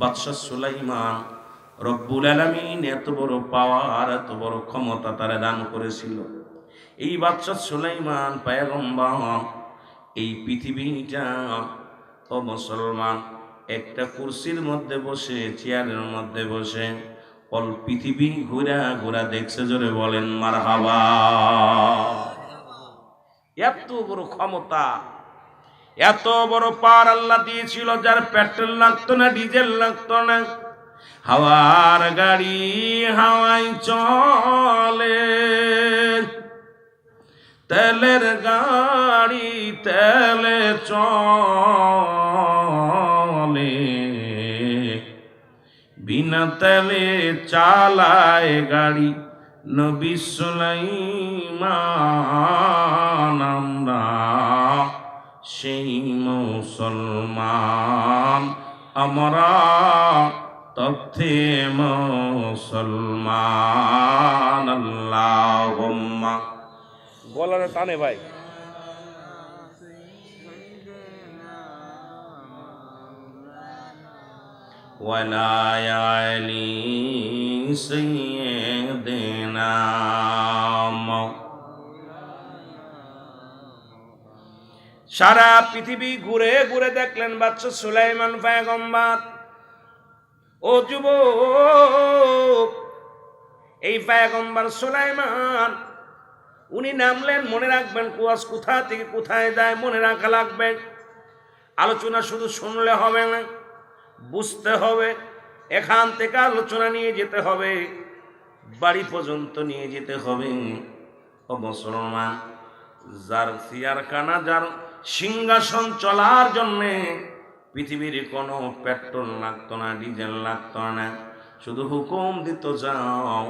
বাদশাহ সুলাইমান, রব্বুল আলমিন এত বড় পাওয়ার, এত বড় ক্ষমতা তারা দান করেছিল। এই বাদশাহ সুলাইমান, পায়গম্বর, এই পৃথিবীটা ও মুসলমান। একটা কুরসির মধ্যে বসে, চেয়ারের মধ্যে বসে, অল পৃথিবী ঘুরা ঘুরা দেখছে, জোরে বলেন মার হাবা এত বড় ক্ষমতা এত বড় পার আল্লাহ দিয়েছিল, যার পেট্রোল লাগতো না, ডিজেল লাগতো না। হাওয়ার গাড়ি হাওয়াই চলে। তেলের গাড়ি তেলে চলে। বিনা তেলে চালায় গাড়ি, নবী সুলাইমান, আমরা সেই মুসলমান আমরা তথ্যে মুসলমান আল্লাহ গলারে টানে ভাই ولا يعلي سيدنا সারা পৃথিবী ঘুরে ঘুরে দেখলেন বাচ্চা সুলাইমান পায়গম্বার। ও যুব এই পায়গম্বার সুলাইমান, উনি নামলেন, মনে রাখবেন কুয়াশ কোথা থেকে কোথায় যায়, মনে রাখা লাগবে। আলোচনা শুধু শুনলে হবে না, বুঝতে হবে, এখান থেকে আলোচনা নিয়ে যেতে হবে, বাড়ি পর্যন্ত নিয়ে যেতে হবে। ও মুসলমান, যার সিয়ারখানা, যার সিংহাসন চলার জন্যে পৃথিবীর কোনো পেট্রোল লাগতো না, ডিজেল লাগতো না। শুধু হুকুম দিত, যাও।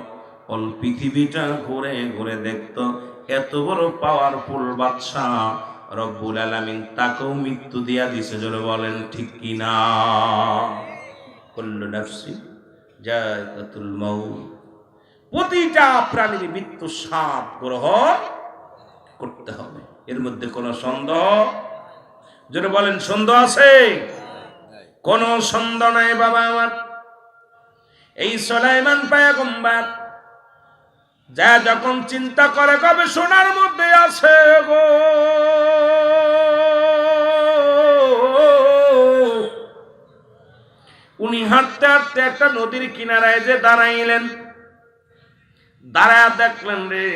অল পৃথিবীটা ঘুরে ঘুরে দেখতো, এত বড় পাওয়ারফুল বাদশা রব্বুল আলামিন তাকেও মৃত্যু দিয়া দিছে। জোরে বলেন, ঠিক কি না? কুল্লু নাফসি জায়গাতুল মাউত। প্রতিটা প্রাণীর মৃত্যু সাপ গ্রহণ করতে হবে। এর মধ্যে কোনো সন্দেহ? যদি বলেন, সন্দেহ আছে? কোন সন্দেহ নাই বাবা আমার। এই সলাইমান পায়গম্বার, যা যখন চিন্তা করে কবে সোনার মধ্যে আছে গো? উনি হাঁটতে হাঁটতে একটা নদীর কিনারায় যে দাঁড়াইলেন, দাঁড়ায় দেখলেন রে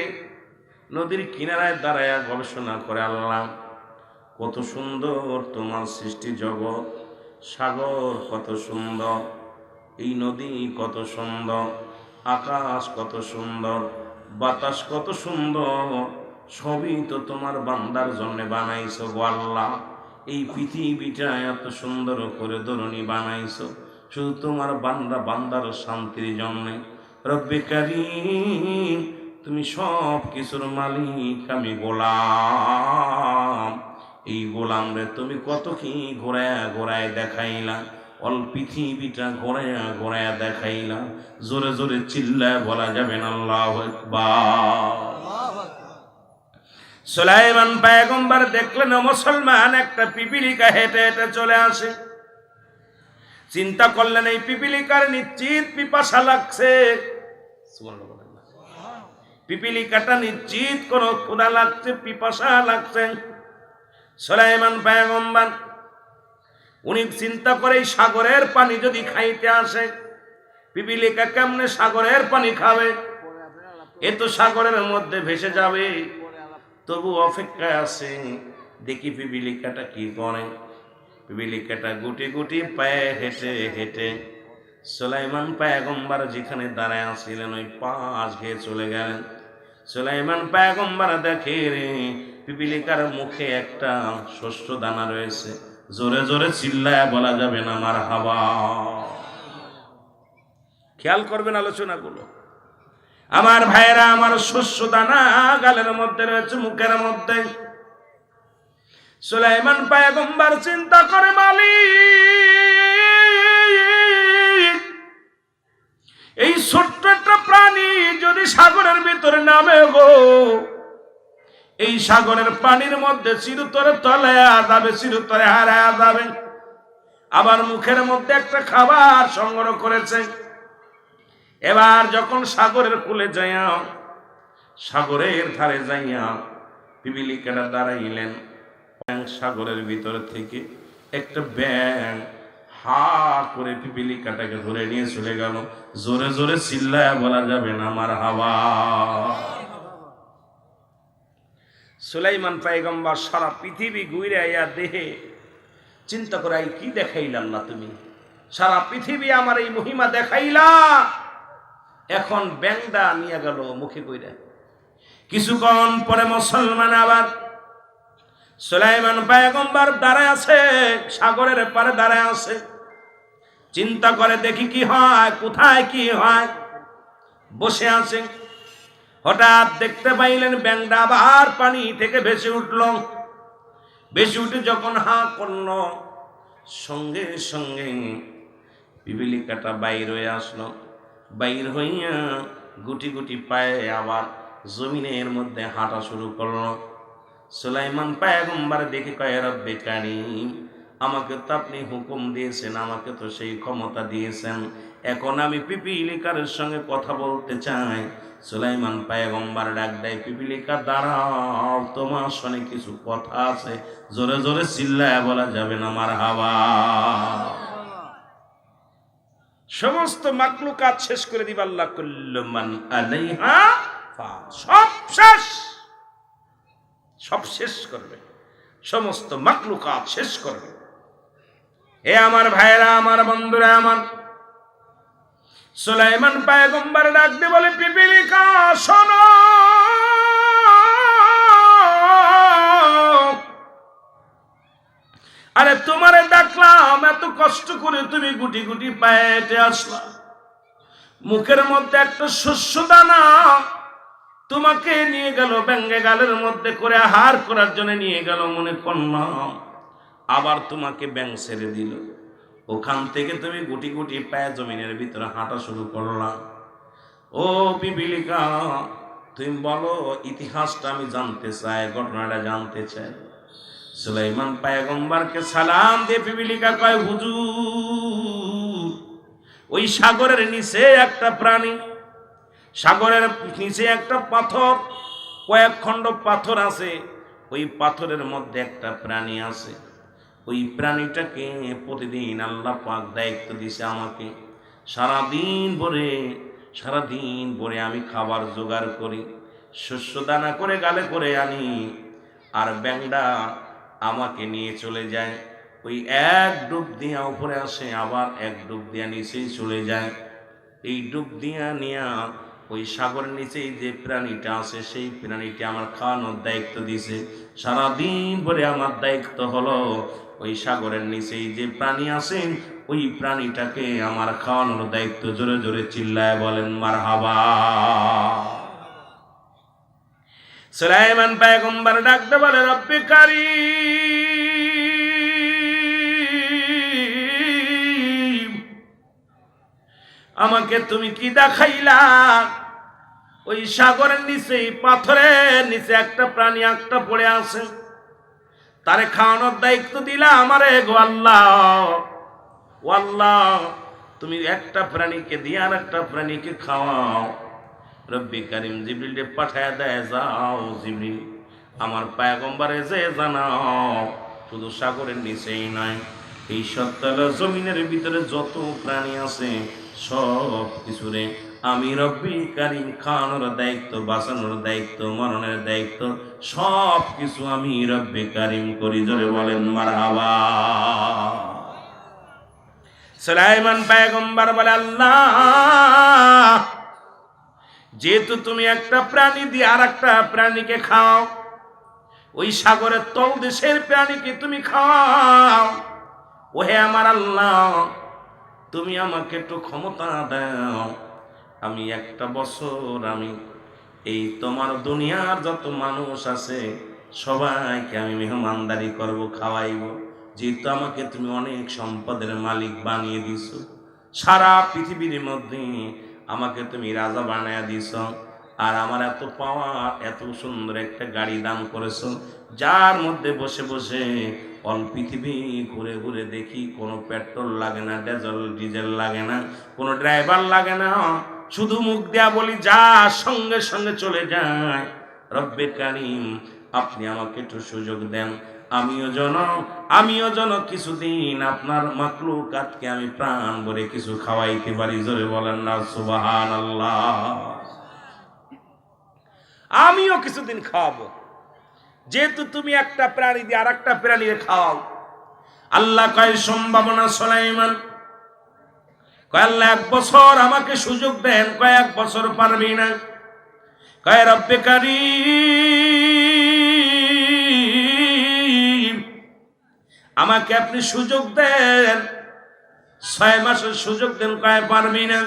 নদীর কিনারায় দাঁড়ায় গবেষণা করে আল্লাহ, কত সুন্দর তোমার সৃষ্টি জগৎ, সাগর কত সুন্দর, এই নদী কত সুন্দর, আকাশ কত সুন্দর, বাতাস কত সুন্দর, সবই তো তোমার বান্দার জন্যে বানাইছো গো আল্লাহ। এই পৃথিবীটা এত সুন্দর করে ধরণী বানাইছো, শুধু তোমার বান্দা বান্দার শান্তির জন্যে। রব্বে কারিম তুমি সব কিছুর মালিক, আমি গোলাম। এই গোলাম রে, তুমি কত কি ঘোরায় ঘোরায় দেখাইলা? অল পৃথিবীটা ঘোরায়া ঘোরায়া দেখাইলা। জোরে জোরে চিল্লায় বলা যাবে না, আল্লাহ সুলাইমান পায়গম্বর দেখলেন মুসলমান, একটা পিপিলিকা হেঁটে হেঁটে চলে আসে। চিন্তা করলেন, এই পিপিলিকার নিশ্চিত পিপাসা লাগছে। পিপিলিকাটা নিশ্চিত কোন ক্ষুদা লাগছে, পিপাসা লাগছে। সোলাইমান পায়গম্বর, উনি চিন্তা করে সাগরের পানি যদি খাইতে আসে পিপিলিকা কেমনে সাগরের পানি খাবে? এ তো সাগরের মধ্যে ভেসে যাবে। তবু অপেক্ষায় আছে, দেখি পিপিলিকাটা কি করে। পিপিলিকাটা গুটি গুটি পায়ে হেঁটে হেঁটে সোলাইমান পায়গম্বার যেখানে দাঁড়ায় আসছিলেন ওই পাশ ঘেয়ে চলে গেলেন। সোলাইমান পায়গম্বার দেখে রে, পিপিলিকার মুখে একটা শস্য দানা রয়েছে। জোরে জোরে চিল্লায় বলা যাবে না আমার হাওয়া খেয়াল করবেন আলোচনাগুলো। আমার ভাইয়েরা, আমার শস্য দানা গালের মধ্যে রয়েছে, মুখের মধ্যে। সুলাইমান পায়গম্বার চিন্তা করে, মালিক! এই ছোট্ট একটা প্রাণী যদি সাগরের ভিতরে নামে গো, এই সাগরের পানির মধ্যে চিরতরে তলে যাবে, চিরতরে হারায় যাবে। আবার মুখের মধ্যে একটা খাবার সংগ্রহ করেছে। এবার যখন সাগরের কূলে যাইয়া, সাগরের ধারে যাইয়া পিপিলিকাটা দাঁড়াইলেন, সাগরের ভিতর থেকে একটা ব্যাং হা করে পিপিলিকাটাকে ধরে নিয়ে চলে গেল। জোরে জোরে চিল্লায় বলা যাবে না আমার হাওয়া। সুলাইমান পাইগম্বার সারা পৃথিবী ঘুরে আইয়া দেহে চিন্তা করাই, কি দেখাইলাম না তুমি? সারা পৃথিবী আমার এই মহিমা দেখাইলা। এখন ব্যাংদা নিয়ে গেল মুখে কইরা। কিছুক্ষণ পরে মুসলমান আবার সুলাইমান পায়গম্বার দাঁড়ায় আছে, সাগরের পারে দাঁড়ায় আছে। চিন্তা করে দেখি কি হয়, কোথায় কি হয়। বসে আছে। হঠাৎ দেখতে পাইলেন ব্যাংটা আবার পানি থেকে ভেসে উঠল। ভেসে উঠে যখন হা করল, সঙ্গে সঙ্গে পিপিলিকাটা বাইর হয়ে আসলো। বাইর হইয়া গুটি গুটি পায়ে আবার জমিনের মধ্যে হাঁটা শুরু করল। সুলাইমান পায়গম্বার দেখে কয়, রব্বে কারিম আমাকে তো আপনি হুকুম দিয়েছেন, আমাকে তো সেই ক্ষমতা দিয়েছেন। এখন আমি পিপিলিকার সঙ্গে কথা বলতে চাই। সুলাইমান পায়গম্বার ডাক দেয়, পিপিলিকা, দাঁড়াও, তোমার সঙ্গে কিছু কথা আছে। জোরে জোরে চিল্লায় বলা যাবে না আমার হাওয়া। সমস্ত মাকলুকাত শেষ করে দিবা আল্লাহ কুল্লুমান আলাইহা। সব শেষ। সব শেষ করবে। সমস্ত মাকলুকাত শেষ করবে। এ আমার ভাইরা আমার বন্ধুরা, আমার সুলাইমান পায়গম্বর ডাক দিয়ে বলে, পিপিলিকা, শোনো। আরে তোমারে ডাকলাম, এত কষ্ট করে তুমি গুটি গুটি পায়ে আসলা। মুখের মধ্যে একটা শস্য দানা তোমাকে নিয়ে গেল ব্যাঙ্গে গালের মধ্যে করে হার করার জন্য নিয়ে গেল মনে করলাম আবার তোমাকে ব্যাং ছেড়ে দিল। ওখান থেকে তুমি গুটি গুটি পায়ে জমিনের ভিতরে হাঁটা শুরু করলাম ও পিপিলিকা, তুমি বলো, ইতিহাসটা আমি জানতে চাই, ঘটনাটা জানতে চাই। সুলাইমান পায়গম্বরকে সালাম দিয়ে পিপিলিকা কয়, হুজুর, ওই সাগরের নিচে একটা প্রাণী সাগরের নিচে একটা পাথর, কয়েক খণ্ড পাথর আছে। ওই পাথরের মধ্যে একটা প্রাণী আছে। ওই প্রাণীটাকে প্রতিদিন আল্লাহ পাক দায়িত্ব দিছে আমাকে। সারাদিন ভরে সারাদিন ভরে আমি খাবার জোগাড় করি, শস্য দানা করে গালে করে আনি, আর ব্যাংডা আমাকে নিয়ে চলে যায়। ওই এক ডুব দিয়া উপরে আসে, আবার এক ডুব দিয়া নিচেই চলে যায়। এই ডুব দিয়া নিয়া ওই সাগরের নিচেই যে প্রাণীটা আছে, সেই প্রাণীটা আমার খাওয়ানোর দায়িত্ব দিছে সারাদিন পরে আমার দায়িত্ব হলো ওই সাগরের নিচেই যে প্রাণী আছে, ওই প্রাণীটাকে আমার খাওয়ানোর দায়িত্ব জোরে জোরে চিল্লায় বলেন মার হাবা সুলাইমান পায়গম্বর ডাকতে বলে, রব্বি কারীম, আমাকে তুমি কি দেখাইলা? ওই সাগরের নিচে, পাথরের নিচে একটা প্রাণী একটা পড়ে আছে। তারে খাওয়ানোর দায়িত্ব দিলা আমারে তুমি একটা প্রাণীকে দিয়ে আর একটা প্রাণীকে খাওয়াও। রব্বি কারিম জিবরিলে পাঠায় দেয়, যাও জিবরিল, আমার পায়গম্বারে যে জানাও, শুধু সাগরের নিচেই নয়, এই সত্তাল জমিনের ভিতরে যত প্রাণী আছে, সব কিছুরে আমি রব্বি কারিম খাওয়ানোর দায়িত্ব, বাঁচানোর দায়িত্ব, মরণের দায়িত্ব সব কিছু আমি রব্বি কারিম করি, জোরে বলেন মারহাবা। সুলাইমান পায়গম্বর বলে, আল্লাহ, যেহেতু তুমি একটা প্রাণী দিয়ে আর একটা প্রাণীকে খাও, ওই সাগরের তল দেশের প্রাণীকে তুমি খাও ওহে আমার আল্লাহ, তুমি আমাকে একটু ক্ষমতা দাও। আমি একটা বছর আমি এই তোমার দুনিয়ার যত মানুষ আছে, সবাইকে আমি মেহমানদারি করব, খাওয়াইব। যেহেতু আমাকে তুমি অনেক সম্পদের মালিক বানিয়ে দিছো, সারা পৃথিবীর মধ্যে আমাকে তুমি রাজা বানায় দিছ আর আমার এত পাওয়া এত সুন্দর একটা গাড়ি দান করেছ, যার মধ্যে বসে বসে অল পৃথিবী ঘুরে ঘুরে দেখি, কোনো পেট্রোল লাগে না, ডিজেল ডিজেল লাগে না, কোনো ড্রাইভার লাগে না শুধু মুখ দেয়া বলি, যা, সঙ্গে সঙ্গে চলে যায়। রব্বে কারিম, আপনি আমাকে একটু সুযোগ দেন। আমিও যেন আমিও যেন কিছুদিন আপনার মাকলু কাতকে আমি প্রাণ ভরে কিছু খাওয়াইতে পারি, জোরে বলেন না সুবাহান আল্লাহ আমিও কিছুদিন খাওয়াবো। যেহেতু তুমি একটা প্রাণী দিয়ে আর একটা প্রাণীর খাওয়াও। আল্লাহ কয়, সম্ভাবনা সোলাইমান আল্লাহ, এক বছর আমাকে সুযোগ দেন। কয়েক বছর পারবি না। কয়, রব্বে আমাকে আপনি সুযোগ দেন। ছয় মাসের সুযোগ দেন, কয়, পারবি না।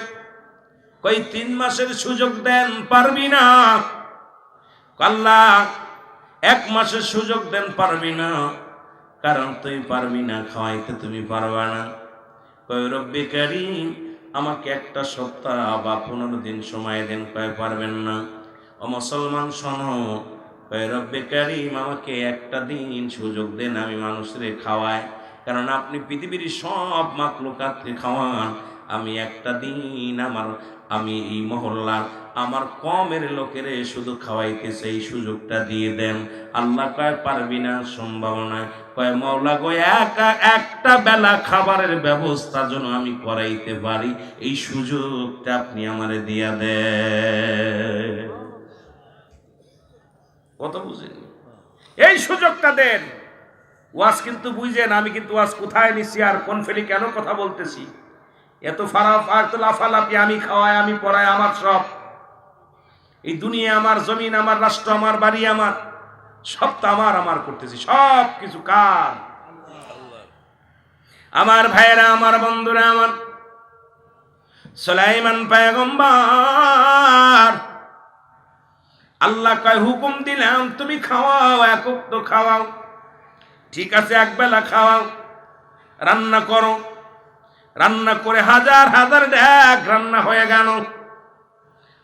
কই তিন মাসের সুযোগ দেন, পারবি না। আল্লাহ, এক মাসের সুযোগ দেন, পারবি না। কারণ তুই পারবি না, খাওয়াইতে তুমি পারবা না। কয়, রব্বি আমাকে একটা সপ্তাহ বা পনেরো দিন সময় দেন। কয়, পারবেন না। ও মুসলমান, শোনো। কয়, রব্বি কারিম, আমাকে একটা দিন সুযোগ দেন আমি মানুষরে খাওয়াই কারণ আপনি পৃথিবীর সব মাকলুকাতকে খাওয়ান। আমি একটা দিন আমার, আমি এই মহল্লার, আমার কমের লোকেরে শুধু খাওয়াইতে সেই সুযোগটা দিয়ে দেন। আল্লাহ কয়, পারবি না, সম্ভব সম্ভাবনা কয় মৌলা গো, একা একটা বেলা খাবারের ব্যবস্থা যেন আমি করাইতে পারি, এই সুযোগটা আপনি আমারে দিয়া দেন। কত বুঝেন? এই সুযোগটা দেন। ওয়াজ কিন্তু বুঝেন, আমি কিন্তু ওয়াজ কোথায় নিছি আর কোন ফেলি কেন কথা বলতেছি? এত ফারা এত লাফালাফি, আমি খাওয়াই আমি পড়াই আমার সব। এই দুনিয়া আমার, জমিন আমার, রাষ্ট্র আমার, বাড়ি আমার। সব তো আমার আমার করতেছি, সব কিছু কার? আমার ভাইয়েরা, আমার বন্ধুরা, আমার সোলাইমান পায়গম্বার, আল্লাহ কয়, হুকুম দিলাম, তুমি খাওয়াও এক তো খাওয়াও, ঠিক আছে, একবেলা খাওয়াও, রান্না করো, রান্না করে হাজার হাজার ড্যাক রান্না হয়ে গেল,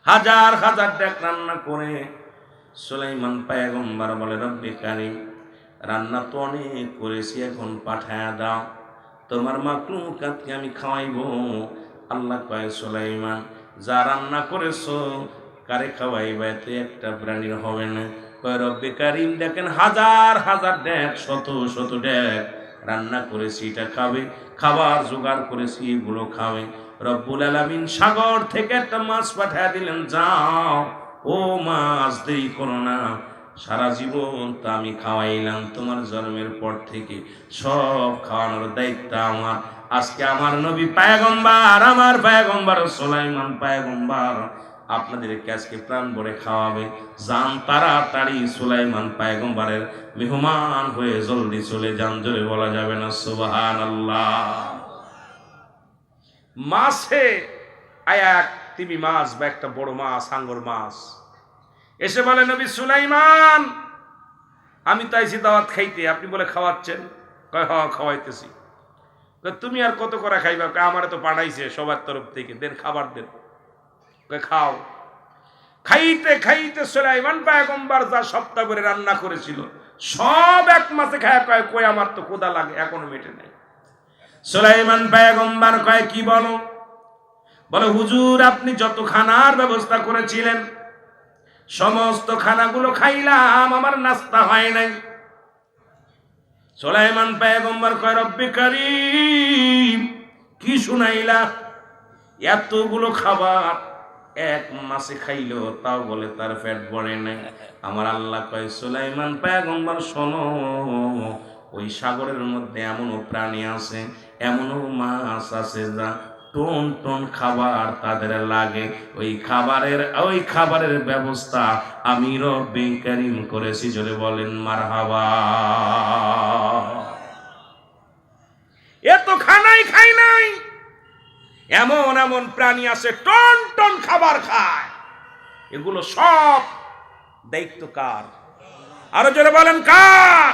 হাজার হাজার ড্যাক রান্না করে সুলাইমান পায়গম্বার বলে, রব্বি কারিম রান্না তো অনেক করেছি, এখন পাঠায়া দাও। তোমার মাকলুকাতকে আমি খাওয়াইব। আল্লাহ কয়, সুলাইমান, যা রান্না করেছ, কারে খাওয়াইবা? এতে একটা প্রাণীর হবে না। কয়, রব্বি কারিম দেখেন হাজার হাজার ড্যাক শত শত ড্যাক রান্না করেছি, এটা খাবে, খাবার জোগাড় করেছি, এগুলো খাবে। রব্বুল আলামিন সাগর থেকে একটা মাছ পাঠিয়ে দিলেন, যাও। ও মাছ দেরি করো না। সারা জীবন তো আমি খাওয়াইলাম তোমার জন্মের পর থেকে। সব খাওয়ানোর দায়িত্ব আমার। আজকে আমার নবী পায়গম্বার, আমার পায়গম্বার, সোলাইমান পায়গম্বার আপনাদেরকে আজকে প্রাণ ভরে খাওয়াবে। যান তাড়াতাড়ি সুলাইমান পায়গম্বারের মেহমান হয়ে জলদি চলে যান, জোরে বলা যাবে না সুবাহান আল্লাহ মাছে আয়াক তিমি মাছ বা একটা বড় মাছ হাঙ্গর মাছ। এসে বলে নবী সুলাইমান আমি তাইছি দাওয়াত খাইতে আপনি বলে খাওয়াচ্ছেন? কয় হ খাওয়াইতেছি। কয়, তুমি আর কত করে খাইবা? আমারে তো পাঠাইছে সবার তরফ থেকে দেন খাবার দেন। খাও। খাইতে খাইতে সুলাইমান পায়গম্বার যা সপ্তাহ করে রান্না করেছিল সব এক মাসে খায় কয় কই আমার তো কোদা লাগে এখনও মেটে নাই। সুলাইমান পায়গম্বার কয় কি বলো? বলে, হুজুর, আপনি যত খানার ব্যবস্থা করেছিলেন, সমস্ত খানাগুলো খাইলাম, আমার নাস্তা হয় নাই। সোলাইমান পায়গম্বর কয়, রব্বি করিম, কি শুনাইলা? এতগুলো খাবার এক মাসে খাইলো তাও বলে তার পেট ভরে নাই। আমার আল্লাহ কয়, সুলাইমান পায়গম্বর, শোনো, ওই সাগরের মধ্যে এমনও প্রাণী আছে, এমনও মাছ আছে যা টন টন খাবার তাদের লাগে। ওই খাবারের ওই খাবারের ব্যবস্থা আমি রব্বি কারিম করেছি, জোরে বলেন মারহাবা। এ তো খানাই খাই নাই। এমন এমন প্রাণী আছে, টন টন খাবার খায়। এগুলো সব দায়িত্ব কার? আরও জোরে বলেন কার?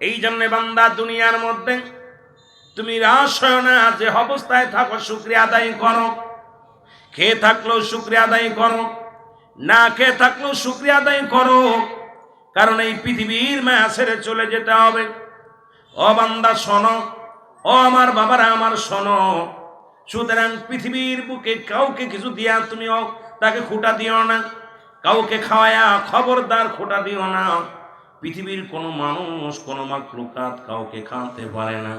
এই জন্য বান্দা দুনিয়ার মধ্যে তুমি রাশয় না যে অবস্থায় থাকো, শুক্রিয়া আদায় করো। খেয়ে থাকলেও শুক্রিয়া আদায় করো, না খেয়ে থাকলেও শুক্রিয়া আদায় করো। কারণ এই পৃথিবীর মায়া চলে যেতে হবে। ও বান্দা, শোনো। ও আমার বাবারা, আমার শোনো। সুতরাং পৃথিবীর বুকে কাউকে কিছু দিয়া তুমি তাকে খুঁটা দিও না। কাউকে খাওয়ায়া খবরদার খোটা দিও না। পৃথিবীর কোনো মানুষ কোনো মাকলুকাত কাউকে খাওয়াতে পারে না।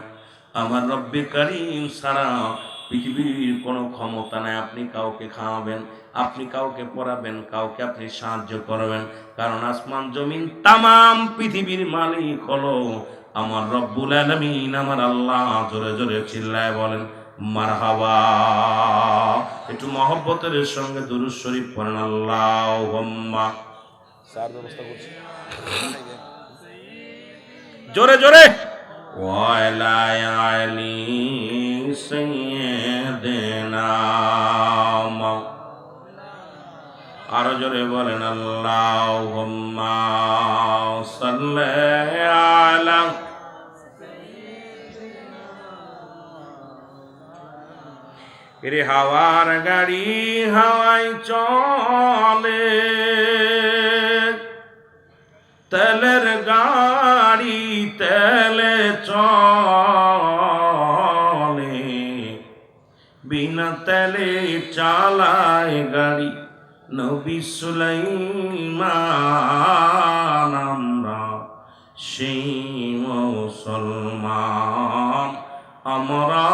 আমার রব্বে কারিম ছাড়া পৃথিবীর কোনো ক্ষমতা নাই। আপনি কাউকে খাওয়াবেন আপনি কাউকে পড়াবেন কাউকে আপনি সাহায্য করবেন। কারণ আসমান জমিন তামাম পৃথিবীর মালিক হলো আমার রব্বুল আলমিন। আমার আল্লাহ জোরে জোরে চিল্লায় বলেন মারহাবা। একটু মহব্বতের সঙ্গে দুরুদ শরীফ পড়েন আল্লাহ ব্যবস্থা করছি। জোরে জোরে! আলি সাইয়্যিদিনা মা- আরও জোরে বলেন, আল্লাহুম্মা সাল্লি আলা রে হাওয়ার গাড়ি হাওয়াই চলে, তেলের গাড়ি তেলে চলে। বিনা তেলে চালায় গাড়ি নবী সুলাইমান আমরা সেই মুসলমান আমরা